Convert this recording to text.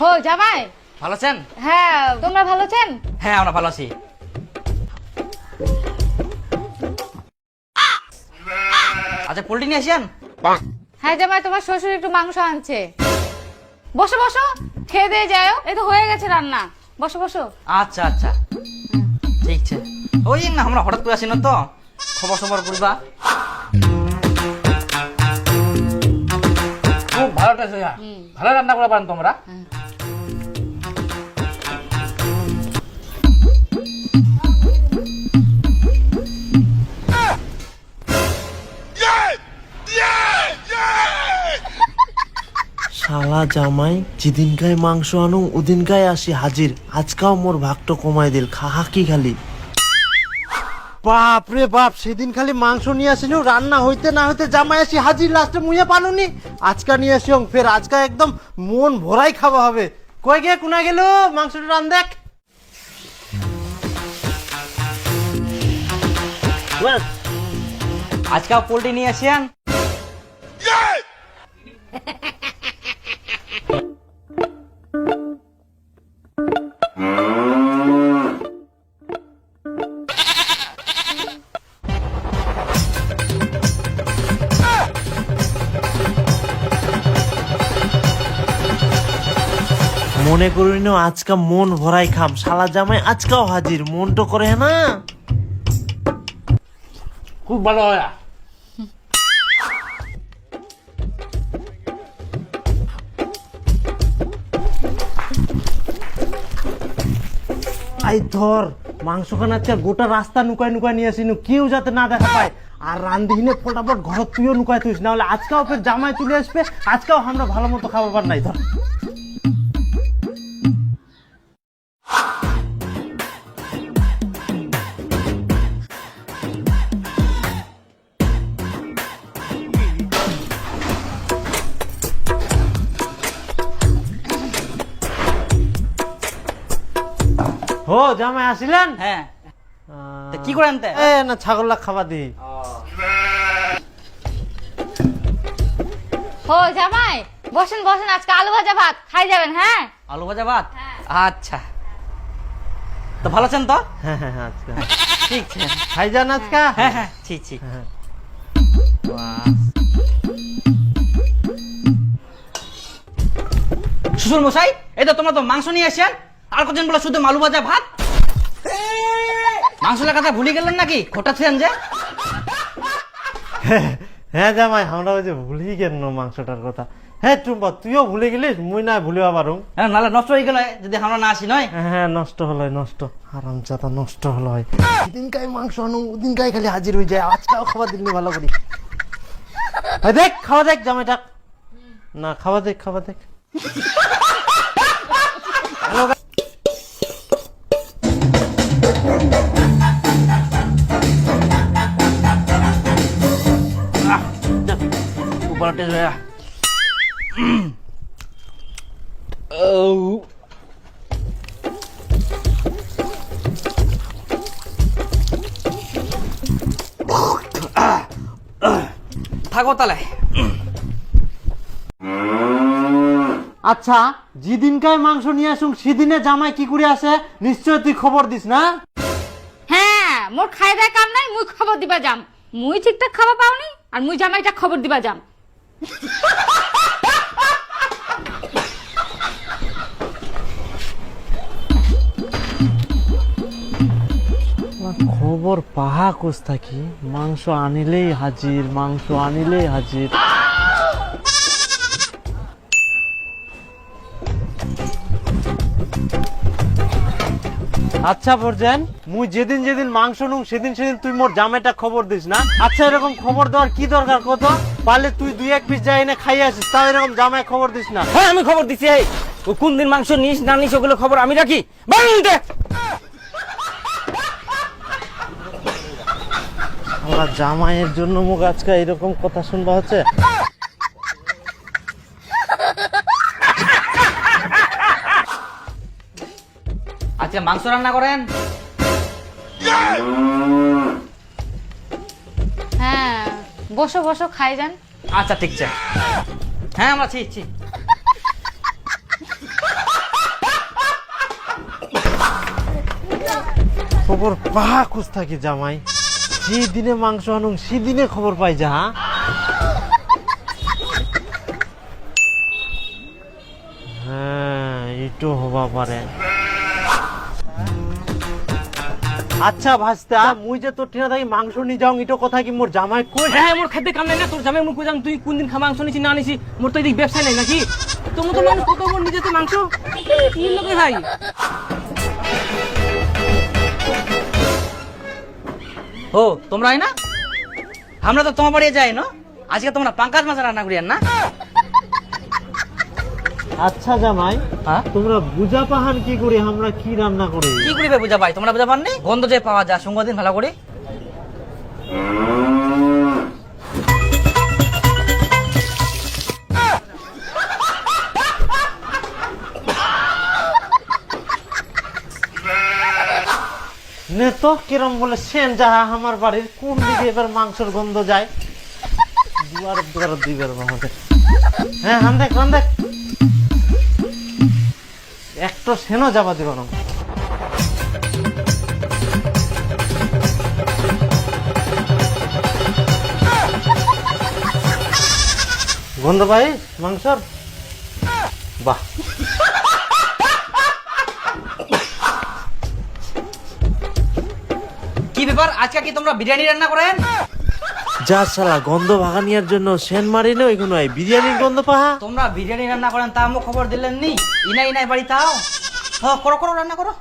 হো জামাই। ভালো আছেন? হ্যাঁ তোমরা ভালো আছেন? হ্যাঁ আমরা ভালো আছি। আচ্ছা পোল্ট্রি নিয়ে আসেন হ্যাঁ জামাই তোমার শ্বশুর একটু মাংস আনছে। বসো বসো। খেয়ে দিয়ে যাও। এই তো হয়ে গেছে রান্না। বসো বসো। আচ্ছা আচ্ছা। ঠিক আছে। ওই না আমরা হঠাৎ করে আসি না তো। খবর সবর করবা। খুব ভালো ভালো রান্না করে পারেন তোমরা। শালা জামাই যেদিনকায় মাংস আনো ওদিনকায় আসি হাজির। আজকাও মোর ভাগটো কমাই দিল খাহা কি খালি? বাপ রে বাপ সেদিন খালি মাংস নিয়ে আসিল রান্না হইতে না হইতে জামাই আসি হাজির লাস্টে মুইয়া পানুনি। আজকা নিয়ে আসি ফের আজকা একদম মন ভরাই খাওয়া হবে। কই গে কোনা গেল? মাংসটা রান দেখ। আজকে পোল্ট্রি নিয়ে আসেন মনে করি না আজকা মন ভরাই খাম। শালা জামাই আজকাও হাজির মন তো করে না। খুব ভালো হয়। আই ধর মাংস খান আজকে গোটা রাস্তা নুকায় নুকায় নিয়ে আসিনু কেউ যাতে না দেখা পায়। আর রান্ধিনে ফটাফট ঘর তুইও নুকায় তুইস না হলে আজকাও ফের জামাই চলে আসবে আজকাও আমরা ভালো মতো খাবার নাই ধর। হো জামাই আসিলেন? হ্যাঁ। তা কি করে আনতে এ না ছাগল খাবার দি। হো জামাই বসেন বসেন আজকে আলু ভাজা ভাত। খাই যাবেন হ্যাঁ? আলু ভাজা ভাত? আচ্ছা। তো ভালো আছেন তো? হ্যাঁ হ্যাঁ হ্যাঁ, ঠিক আছে খাই যান আজকা? হ্যাঁ হ্যাঁ ঠিক ঠিক। হ্যাঁ। শ্বশুর মশাই এই তো তোমরা তো মাংস নিয়ে আসেন। আর কজন বলে শুধু মালু ভাজা ভাত? মাংস কথা ভুলে গেলেন নাকি? খোটাচ্ছেন যে? হ্যাঁ জামাই আমরা ওই যে ভুলেই গেল মাংসটার কথা। হ্যাঁ টুম্পা তুইও ভুলে গেলিস মুই না ভুলিবা পারু হ্যাঁ নাহলে নষ্ট হয়ে গেল যদি আমরা না আসি নয়? হ্যাঁ নষ্ট হলো নষ্ট। আরাম চাতা নষ্ট হলো হয় দিনকাই মাংস আনু দিনকাই খালি হাজির হয়ে যায় আজকাও খাবার দিলি ভালো করি। দেখ খাওয়া দেখ জামাইটা না খাওয়া দেখ খাওয়া দেখ। হয়ে থাকো তাহলে। আচ্ছা যেদিনকাই মাংস নিয়ে আসুন সেদিনে জামাই কি করে আসে? নিশ্চয় তুই খবর দিস না? হ্যাঁ মোর খাই দেয় কাম নাই মুই খবর দিবা যাম। মুই ঠিকঠাক খাবার পাওনি আর মুই জামাইটা খবর দিবা যাম। খবর পাহা কোস থাকি মাংস আনিলেই হাজির মাংস আনিলেই হাজির। আচ্ছা বরজেন মুই যেদিন যেদিন মাংস নুং সেদিন সেদিন তুই মোর জামাইটা খবর দিস না? আচ্ছা এরকম খবর দেওয়ার কি দরকার কত? পারলে তুই দুই এক পিস যাই এনে খাই আসিস তাও এরকম জামাই খবর দিস না। হ্যাঁ আমি খবর দিছি এই। ও কোন দিন মাংস নিস না নিস ওগুলো খবর আমি রাখি। আমরা জামাইয়ের জন্য মুখ আজকে এরকম কথা শুনবা হচ্ছে? আজকে মাংস রান্না করেন? হ্যাঁ বসো বসো খাই যান। আচ্ছা ঠিক আছে। হ্যাঁ আমরা ছি ছি খবর পা খুঁজ থাকি জামাই। দিনে মাংস আনুন সেদিনে খবর পাই যা হ্যাঁ? হ্যাঁ এটু হবা পারে। আচ্ছা ভাস্তা মুই যে তোর ঠিনা থাকি মাংস নি যাও ইটো কথা কি মোর জামাই কই? হ্যাঁ মোর খেতে কাম নাই না তোর জামাই মুখ যাম? তুই কোন দিন খা মাংস নিছি না নিছি মোর তো এদিক ব্যবসা নাই নাকি? তোর মতো মানুষ কত মোর নিজে তো মাংস? কি লোকে ভাই? ও তোমরা না? আমরা তো তোমার বাড়ি যাই না? আজকে তোমরা পাঙ্কাজ মাছ রান্না করিয়ান না? আচ্ছা জামাই হ্যাঁ? তোমরা বুঝা পাহান কি করি আমরা কি রান্না করি? কি করিবে বুঝা পাই? তোমরা বুঝা পাননি? গন্ধ যে পাওয়া যায় সঙ্গ দিন ভালো করে। নে তো কিরম বলে সেন যাহা আমার বাড়ির কোন দিকে এবার মাংসের গন্ধ যায়? দুয়ার দুয়ার দিবের হ্যাঁ হান দেখ হান দেখ। একটা সেনও যাবা দিব না। গন্ধ পাই মাংসর? বাহ। কি ব্যাপার? আজকে কি তোমরা বিরিয়ানি রান্না করেন? যা শালা গন্ধ ভাগানিয়ার জন্য সেন মারি না ওইগুলো বিরিয়ানির গন্ধ পাহা। তোমরা বিরিয়ানি রান্না করেন তা খবর দিলেন নি ইনাই ইনাই বাড়ি তাও? হ্যাঁ করো করো, রান্না করো।